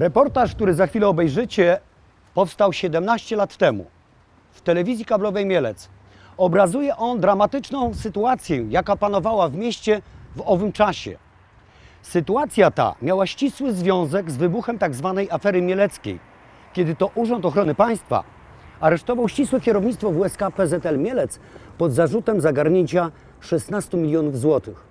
Reportaż, który za chwilę obejrzycie, powstał 17 lat temu w telewizji kablowej Mielec. Obrazuje on dramatyczną sytuację, jaka panowała w mieście w owym czasie. Sytuacja ta miała ścisły związek z wybuchem tzw. afery mieleckiej, kiedy to Urząd Ochrony Państwa aresztował ścisłe kierownictwo WSK PZL Mielec pod zarzutem zagarnięcia 16 milionów złotych.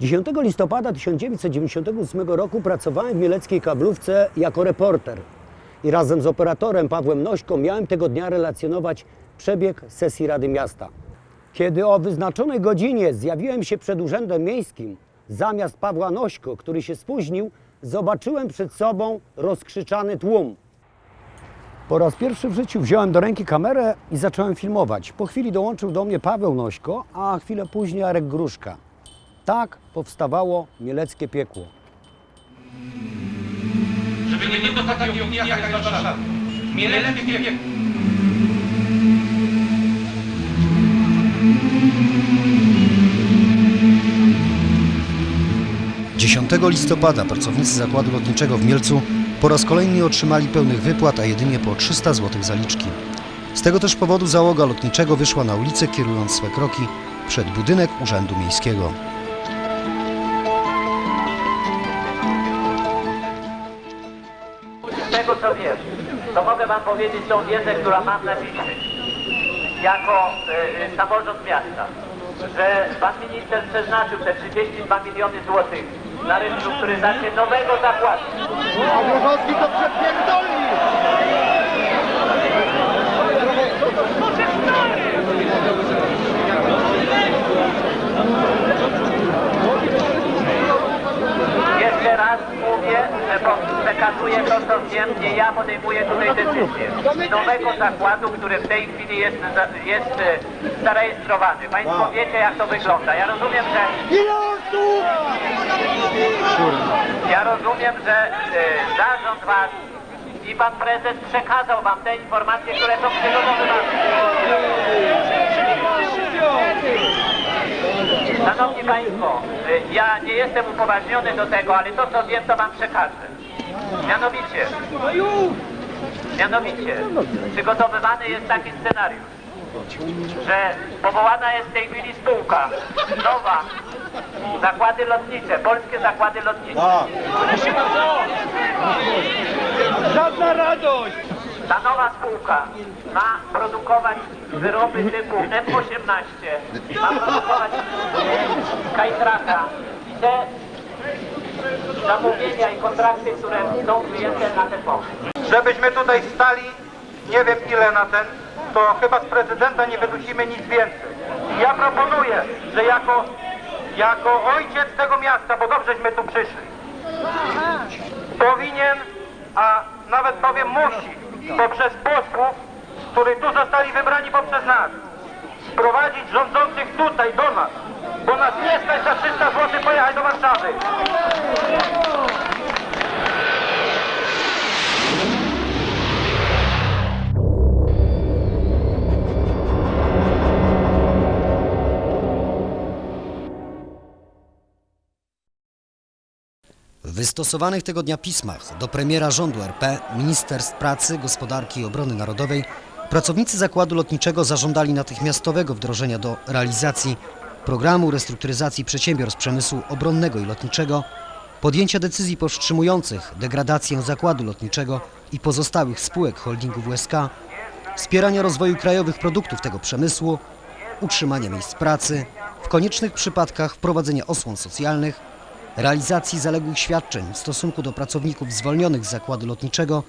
10 listopada 1998 roku pracowałem w mieleckiej kablówce jako reporter i razem z operatorem Pawłem Nośką miałem tego dnia relacjonować przebieg sesji Rady Miasta. Kiedy o wyznaczonej godzinie zjawiłem się przed Urzędem Miejskim, zamiast Pawła Nośko, który się spóźnił, zobaczyłem przed sobą rozkrzyczany tłum. Po raz pierwszy w życiu wziąłem do ręki kamerę i zacząłem filmować. Po chwili dołączył do mnie Paweł Nośko, a chwilę później Arek Gruszka. Tak powstawało mieleckie piekło. Żeby nie było takiej opinii jak Warszawa. Mieleckie piekło. 10 listopada pracownicy zakładu lotniczego w Mielcu po raz kolejny otrzymali pełnych wypłat, a jedynie po 300 zł zaliczki. Z tego też powodu załoga lotniczego wyszła na ulicę, kierując swe kroki przed budynek Urzędu Miejskiego. Co wiem, to mogę Wam powiedzieć tą wiedzę, która mam na dzisiaj, jako y, samorząd miasta, że Pan Minister przeznaczył te 32 miliony złotych na restrukturyzację nowego zakładu. A Wierzowski to przepierdoli! Jeszcze raz mówię, że przekazuję to, co wiem, nie ja podejmuję tutaj decyzję. Nowego zakładu, który w tej chwili jest, jest y, zarejestrowany. Państwo wiecie, jak to wygląda. Ja rozumiem, że? Ja rozumiem, że y, zarząd was i pan prezes przekazał wam te informacje, które są przygotowywane. Szanowni Państwo, y, ja nie jestem upoważniony do tego, ale to co wiem, to wam przekażę. Mianowicie, mianowicie, przygotowywany jest taki scenariusz, że powołana jest w tej chwili spółka nowa, zakłady lotnicze, polskie zakłady lotnicze. Żadna radość! Ta nowa spółka ma produkować wyroby typu F-18, ma produkować Skytraka i te zamówienia i kontrakty, które są wyjęte na ten pomysł. żebyśmy tutaj stali, nie wiem ile na ten, to chyba z prezydenta nie wydusimy nic więcej. Ja proponuję, że jako, jako ojciec tego miasta, bo dobrześmy tu przyszli, powinien, a nawet powiem musi, poprzez posłów, którzy tu zostali wybrani poprzez nas, sprowadzić rządzących tutaj, do nas, bo nas nie stać za 300 zł pojechać do Warszawy. W wystosowanych tego dnia pismach do premiera rządu RP, Ministerstw Pracy, Gospodarki i Obrony Narodowej pracownicy zakładu lotniczego zażądali natychmiastowego wdrożenia do realizacji programu restrukturyzacji przedsiębiorstw przemysłu obronnego i lotniczego, podjęcia decyzji powstrzymujących degradację zakładu lotniczego i pozostałych spółek holdingu WSK, wspierania rozwoju krajowych produktów tego przemysłu, utrzymania miejsc pracy, w koniecznych przypadkach wprowadzenia osłon socjalnych, realizacji zaległych świadczeń w stosunku do pracowników zwolnionych z zakładu lotniczego,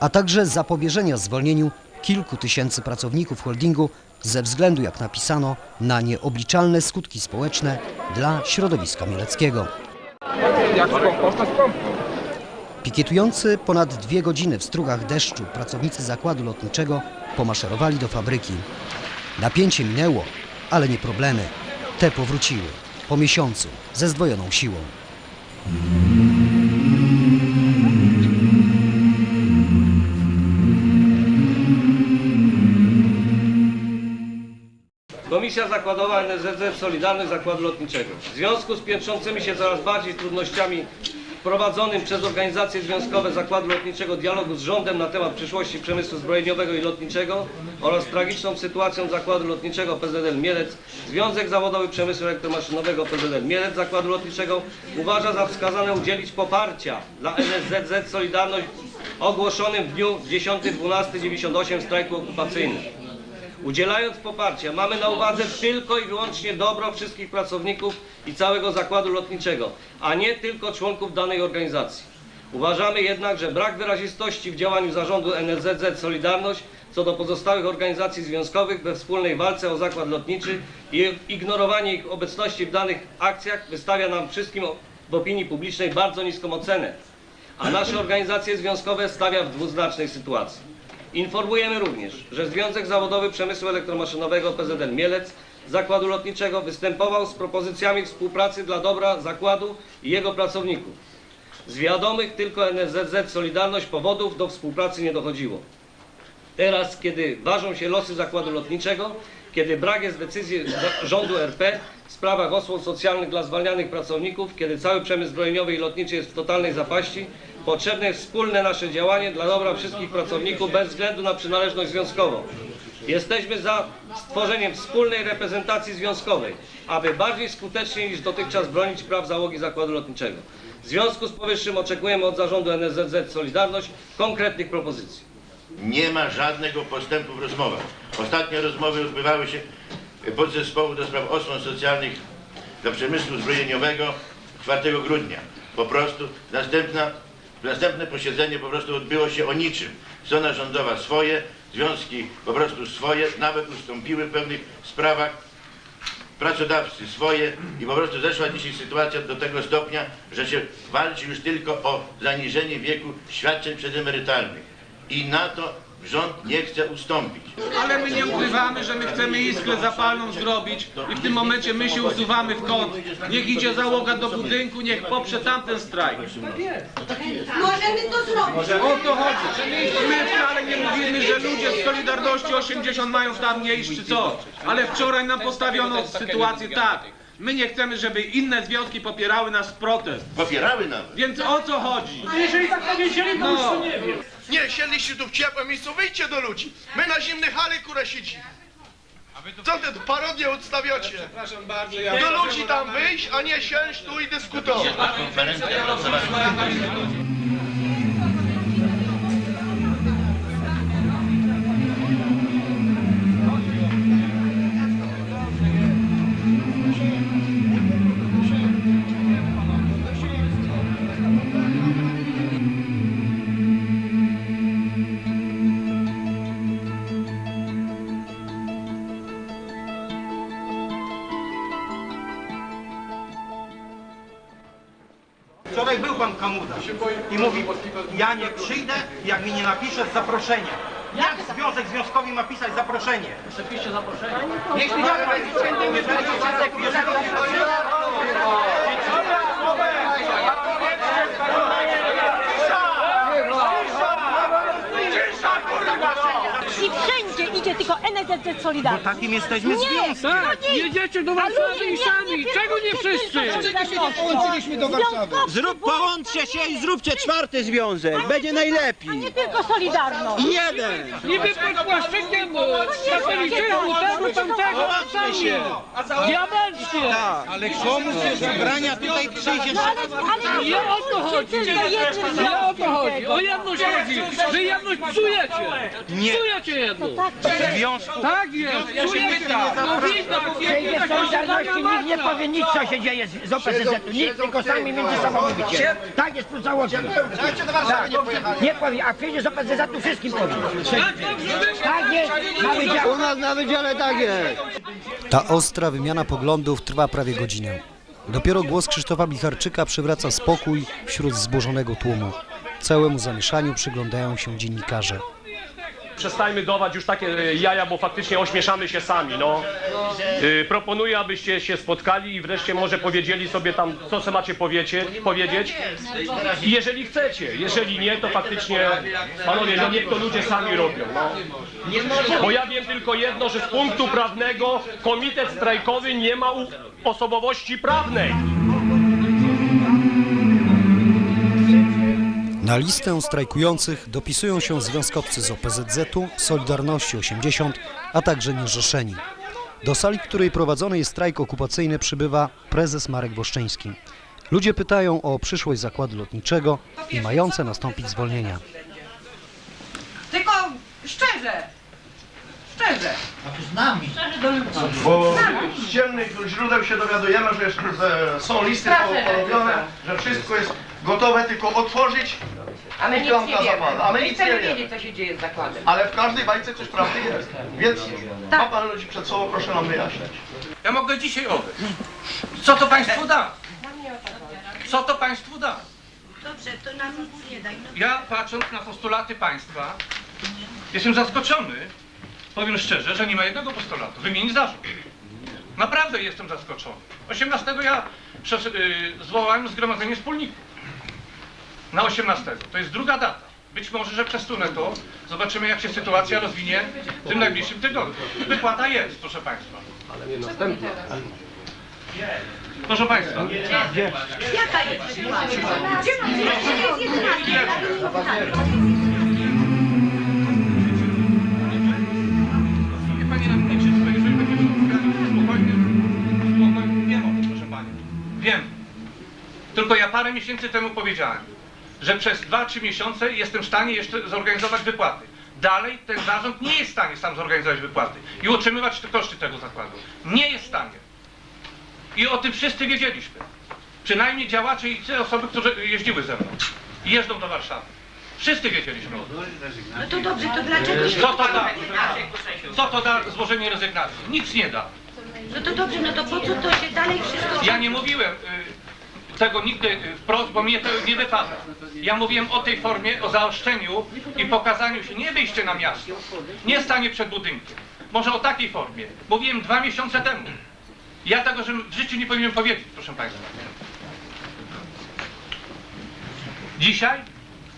a także zapobieżenia zwolnieniu kilku tysięcy pracowników holdingu ze względu, jak napisano, na nieobliczalne skutki społeczne dla środowiska mieleckiego. Pikietujący ponad dwie godziny w strugach deszczu pracownicy zakładu lotniczego pomaszerowali do fabryki. Napięcie minęło, ale nie problemy. Te powróciły po miesiącu ze zdwojoną siłą. Komisja Zakładowa NSZZ Solidarny Zakładu Lotniczego. W związku z piętrzącymi się coraz bardziej trudnościami prowadzonym przez organizacje związkowe Zakładu Lotniczego dialogu z rządem na temat przyszłości przemysłu zbrojeniowego i lotniczego oraz tragiczną sytuacją Zakładu Lotniczego PZL Mielec, Związek Zawodowy Przemysłu Elektromaszynowego PZL Mielec Zakładu Lotniczego uważa za wskazane udzielić poparcia dla NSZZ Solidarność ogłoszonym w dniu 10.12.98 strajku okupacyjnym. Udzielając poparcia mamy na uwadze tylko i wyłącznie dobro wszystkich pracowników i całego zakładu lotniczego, a nie tylko członków danej organizacji. Uważamy jednak, że brak wyrazistości w działaniu zarządu NSZZ Solidarność co do pozostałych organizacji związkowych we wspólnej walce o zakład lotniczy i ignorowanie ich obecności w danych akcjach wystawia nam wszystkim w opinii publicznej bardzo niską ocenę, a nasze organizacje związkowe stawia w dwuznacznej sytuacji. Informujemy również, że Związek Zawodowy Przemysłu Elektromaszynowego PZL Mielec Zakładu Lotniczego występował z propozycjami współpracy dla dobra zakładu i jego pracowników. Z wiadomych tylko NSZZ Solidarność powodów do współpracy nie dochodziło. Teraz, kiedy ważą się losy zakładu lotniczego, kiedy brak jest decyzji rządu RP w sprawach osłon socjalnych dla zwalnianych pracowników, kiedy cały przemysł zbrojeniowy i lotniczy jest w totalnej zapaści, potrzebne jest wspólne nasze działanie dla dobra wszystkich pracowników bez względu na przynależność związkową. Jesteśmy za stworzeniem wspólnej reprezentacji związkowej, aby bardziej skutecznie niż dotychczas bronić praw załogi zakładu lotniczego. W związku z powyższym oczekujemy od zarządu NSZZ Solidarność konkretnych propozycji. Nie ma żadnego postępu w rozmowach. Ostatnie rozmowy odbywały się podzespołu do spraw osłon socjalnych dla przemysłu zbrojeniowego 4 grudnia. Po prostu następna, następne posiedzenie po prostu odbyło się o niczym. Strona rządowa swoje, związki po prostu swoje, nawet ustąpiły w pewnych sprawach pracodawcy swoje i po prostu zeszła dzisiaj sytuacja do tego stopnia, że się walczy już tylko o zaniżenie wieku świadczeń przedemerytalnych. I na to rząd nie chce ustąpić. Ale my nie ukrywamy, że my chcemy iskrę zapalną zrobić i w tym momencie my się usuwamy w kąt. Niech idzie załoga do budynku, niech poprze tamten strajk. Możemy to zrobić. O to chodzi. My wcale nie mówimy, że ludzie z Solidarności 80 mają tam nie iść czy co. Ale wczoraj nam postawiono sytuację tak. My nie chcemy, żeby inne związki popierały nasz protest. Popierały nawet. Więc o co chodzi? Jeżeli tak powiedzieli, to no. nie wiem. Nie, siedliście tu w ciepłe miejscu, wyjdźcie do ludzi. My na zimnych hali kurę siedzi. Co ty parodię odstawiacie? Przepraszam bardzo, ja... Do ludzi tam wyjść, a nie siąść tu i dyskutować. Kamuda i mówi, ja nie przyjdę, jak mi nie napiszesz zaproszenie. Jak związek związkowy ma pisać zaproszenie? Przepiszcie zaproszenie. Jeśli nie I idzie tylko NZZ Solidarność. Takim jesteśmy Nie, Tak, to nie. jedziecie do Warszawy i sami. nie Czego nie wszyscy? Połączyliśmy do Warszawy. Zrób, połączcie się i zróbcie czwarty związek. Będzie najlepiej. A nie tylko Solidarność. Jeden. Niby pod płaszczykiem katolicyzmu, tego, tamtego, a sami. Diabelstwie. Ale komu się zabrania tutaj przyjdzie? No ale, ale Nie o to chodzi. Nie o to związkiem chodzi. O jedność chodzi. Wy jedność psujecie. Psujecie jedność. Związku. Tak jest. Psujecie. No widno, Przejdzie Solidarności nikt nie powie nic, co się dzieje z, z OPZZ-u. Nikt, tylko sami między sobą mówicie. Tak jest tu założę. Tak, nie powie, a przyjdzie z OPZZ-u wszystkim powie. Tak jest, na wydział. nas na wydziale tak jest. Ta ostra wymiana poglądów trwa prawie godzinę. Dopiero głos Krzysztofa Bicharczyka przywraca spokój wśród wzburzonego tłumu. Całemu zamieszaniu przyglądają się dziennikarze. Przestańmy dawać już takie e, jaja, bo faktycznie ośmieszamy się sami, no. Y, Proponuję, abyście się spotkali i wreszcie może powiedzieli sobie tam, co se macie powiecie, powiedzieć. I jeżeli chcecie, jeżeli nie, to faktycznie, panowie, no niech to ludzie sami robią, no. Bo ja wiem tylko jedno, że z punktu prawnego komitet strajkowy nie ma osobowości prawnej. Na listę strajkujących dopisują się związkowcy z OPZZ-u, Solidarności 80, a także niezrzeszeni. Do sali, w której prowadzony jest strajk okupacyjny przybywa prezes Marek Woszczyński. Ludzie pytają o przyszłość zakładu lotniczego i mające nastąpić zwolnienia. Tylko szczerze, szczerze. Bo z ciemnych źródeł się dowiadujemy, że są listy porobione, że wszystko jest gotowe, tylko otworzyć A my nic nie wiemy. zapada. A my Nie nic nie chcemy wiemy. wiedzieć, co się dzieje z zakładem. Ale w każdej bajce coś prawdy jest. Więc ma pan ludzi przed sobą, proszę nam wyjaśnić. Ja mogę dzisiaj odejść. Co to państwu da? Co to państwu da? Dobrze, to nam nic nie daj. Ja patrząc na postulaty państwa, jestem zaskoczony, powiem szczerze, że nie ma jednego postulatu. Wymienić zarząd. Naprawdę jestem zaskoczony. 18 ja przez, y, zwołałem zgromadzenie wspólników. Na 18. To jest druga data. Być może, że przesunę to. Zobaczymy, jak się sytuacja rozwinie w tym najbliższym tygodniu. Wypłata jest, proszę Państwa. Ale nie następna. Proszę Państwa. Jaka jest sytuacja? Gdzie mam jest jedyna? Niech pani na mnie krzyczy, bo jeżeli będziemy rozmawiali spokojnie, spokojnie, wiem o tym, proszę pani. Wiem. Tylko ja parę miesięcy temu powiedziałem, że przez 2-3 miesiące jestem w stanie jeszcze zorganizować wypłaty. Dalej ten zarząd nie jest w stanie sam zorganizować wypłaty i utrzymywać te koszty tego zakładu. Nie jest w stanie. I o tym wszyscy wiedzieliśmy. Przynajmniej działacze i te osoby, które jeździły ze mną. I jeżdżą do Warszawy. Wszyscy wiedzieliśmy o tym. No to dobrze, to dlaczego się... Co to da? Co to da złożenie rezygnacji? Nic nie da. No to dobrze, no to po co to się dalej wszystko... Ja nie mówiłem y, tego nigdy y, wprost, bo mnie to nie wypada. Ja mówiłem o tej formie, o zaoszczeniu i pokazaniu się, nie wyjście na miasto, nie stanie przed budynkiem. Może o takiej formie. Mówiłem dwa miesiące temu. Ja tego, że w życiu nie powinienem powiedzieć, proszę Państwa. Dzisiaj?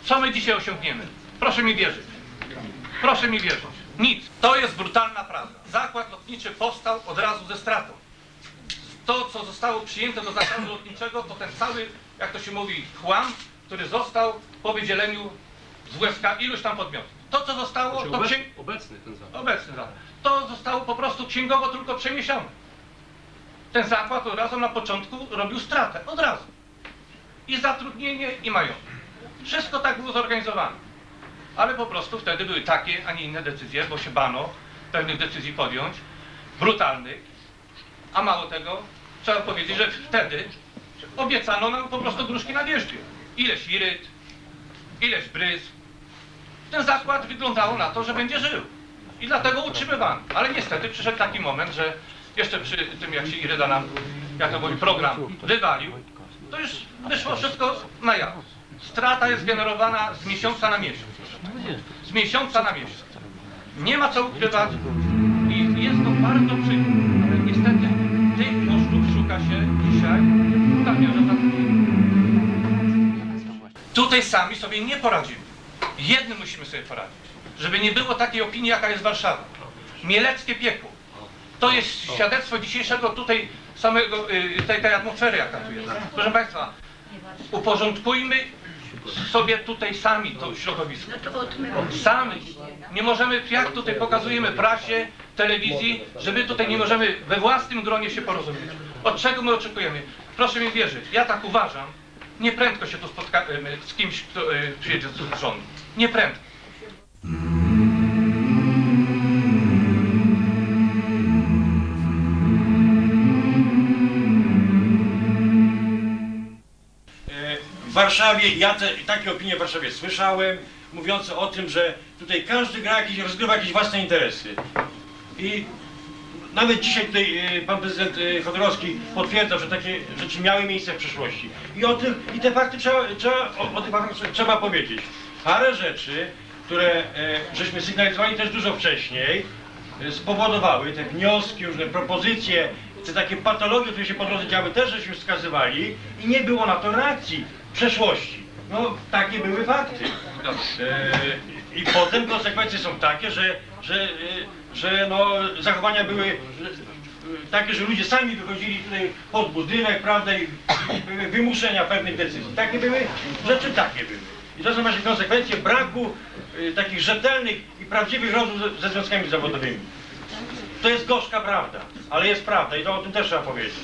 Co my dzisiaj osiągniemy? Proszę mi wierzyć. Proszę mi wierzyć. Nic. To jest brutalna prawda. Zakład lotniczy powstał od razu ze stratą to, co zostało przyjęte do zakładu lotniczego, to ten cały, jak to się mówi, chłam, który został po wydzieleniu z WSK iluś tam podmiotów. To, co zostało, to księg... Obecny ten zakład. Obecny zakład. To zostało po prostu księgowo tylko przeniesione. Ten zakład od razu na początku robił stratę. Od razu. I zatrudnienie, i majątek. Wszystko tak było zorganizowane. Ale po prostu wtedy były takie, a nie inne decyzje, bo się bano pewnych decyzji podjąć, brutalnych, a mało tego, trzeba powiedzieć, że wtedy obiecano nam po prostu gruszki na wierzbie. Ileś iryt, ileś bryz. Ten zakład wyglądało na to, że będzie żył. I dlatego utrzymywano. Ale niestety przyszedł taki moment, że jeszcze przy tym, jak się Iryda nam, jak to mówi, program wywalił, to już wyszło wszystko na jaw. Strata jest generowana z miesiąca na miesiąc. Z miesiąca na miesiąc. Nie ma co ukrywać i jest to bardzo przykre. Tutaj sami sobie nie poradzimy. Jednym musimy sobie poradzić. Żeby nie było takiej opinii, jaka jest Warszawa. Mieleckie piekło. To jest świadectwo dzisiejszego tutaj samego, y, tej, tej atmosfery, jaka tu jest. Proszę Państwa, uporządkujmy sobie tutaj sami to środowisko. Sami. Nie możemy, jak tutaj pokazujemy prasie, telewizji, że my tutaj nie możemy we własnym gronie się porozumieć. Od czego my oczekujemy? Proszę mi wierzyć, ja tak uważam, nie prędko się tu spotkamy z kimś, kto przyjedzie z rządu. Nie prędko. W Warszawie, ja te, takie opinie w Warszawie słyszałem, mówiące o tym, że tutaj każdy gra jakieś, rozgrywa jakieś własne interesy. I nawet dzisiaj tutaj e, pan prezydent e, Chodorowski potwierdzał, że takie rzeczy miały miejsce w przeszłości. I o tym, i te fakty trzeba, trzeba o, o tych faktach trzeba powiedzieć. Parę rzeczy, które e, żeśmy sygnalizowali też dużo wcześniej, e, spowodowały te wnioski, różne propozycje, te takie patologie, które się po drodze działy, też żeśmy wskazywali i nie było na to reakcji w przeszłości. No, takie były fakty. E, I potem konsekwencje są takie, że, że, że no, zachowania były takie, że ludzie sami wychodzili tutaj pod budynek, prawda, i były wymuszenia pewnych decyzji. Takie były, rzeczy takie były. I to są właśnie konsekwencje braku y, takich rzetelnych i prawdziwych rozmów ze, ze związkami zawodowymi. To jest gorzka prawda, ale jest prawda i to o tym też trzeba powiedzieć.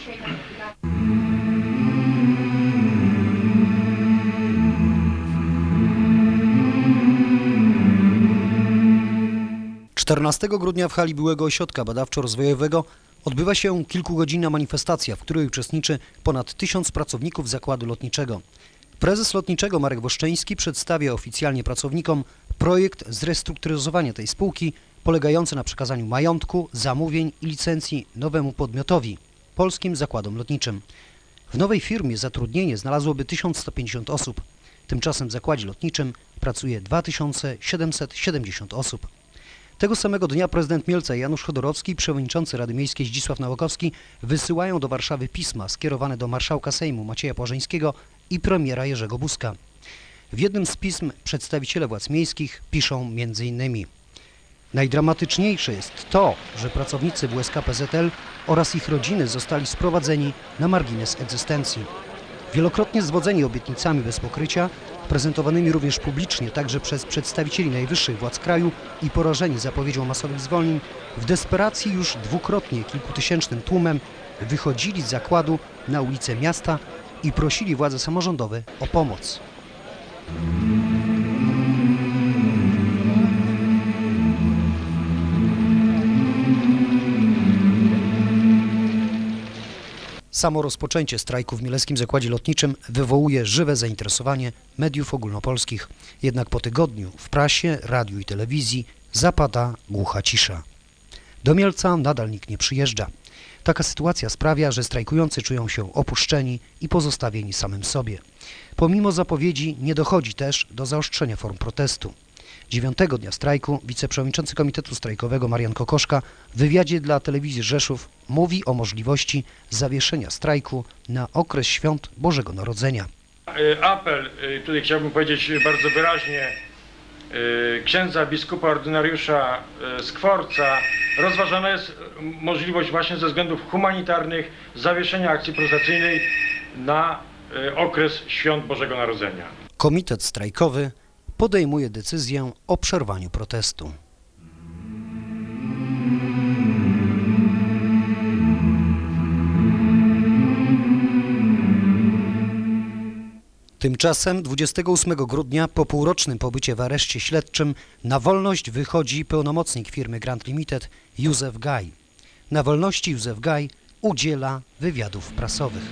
14 grudnia w hali byłego ośrodka badawczo-rozwojowego odbywa się kilkugodzinna manifestacja, w której uczestniczy ponad tysiąc pracowników zakładu lotniczego. Prezes lotniczego Marek Woszczyński przedstawia oficjalnie pracownikom projekt zrestrukturyzowania tej spółki polegający na przekazaniu majątku, zamówień i licencji nowemu podmiotowi polskim zakładom lotniczym. W nowej firmie zatrudnienie znalazłoby 1150 osób. Tymczasem w zakładzie lotniczym pracuje 2770 osób. Tego samego dnia prezydent Mielca Janusz Chodorowski i przewodniczący Rady Miejskiej Zdzisław Nałokowski wysyłają do Warszawy pisma skierowane do marszałka Sejmu Macieja Płażyńskiego i premiera Jerzego Buzka. W jednym z pism przedstawiciele władz miejskich piszą m.in. Najdramatyczniejsze jest to, że pracownicy WSK PZL oraz ich rodziny zostali sprowadzeni na margines egzystencji. Wielokrotnie zwodzeni obietnicami bez pokrycia, prezentowanymi również publicznie także przez przedstawicieli najwyższych władz kraju i porażeni zapowiedzią masowych zwolnień, w desperacji już dwukrotnie kilkutysięcznym tłumem wychodzili z zakładu na ulice miasta i prosili władze samorządowe o pomoc. Samo rozpoczęcie strajku w Mieleckim Zakładzie Lotniczym wywołuje żywe zainteresowanie mediów ogólnopolskich. Jednak po tygodniu w prasie, radiu i telewizji zapada głucha cisza. Do Mielca nadal nikt nie przyjeżdża. Taka sytuacja sprawia, że strajkujący czują się opuszczeni i pozostawieni samym sobie. Pomimo zapowiedzi nie dochodzi też do zaostrzenia form protestu. Dziewiątego dnia strajku wiceprzewodniczący Komitetu Strajkowego Marian Kokoszka w wywiadzie dla telewizji Rzeszów mówi o możliwości zawieszenia strajku na okres świąt Bożego Narodzenia. Y, Apel, y, tutaj chciałbym powiedzieć bardzo wyraźnie, y, księdza biskupa ordynariusza Skworca, rozważana jest możliwość właśnie ze względów humanitarnych zawieszenia akcji protestacyjnej na okres świąt Bożego Narodzenia. Komitet strajkowy podejmuje decyzję o przerwaniu protestu. Tymczasem 28 grudnia po półrocznym pobycie w areszcie śledczym na wolność wychodzi pełnomocnik firmy Grand Limited Józef Gaj. Na wolności Józef Gaj udziela wywiadów prasowych.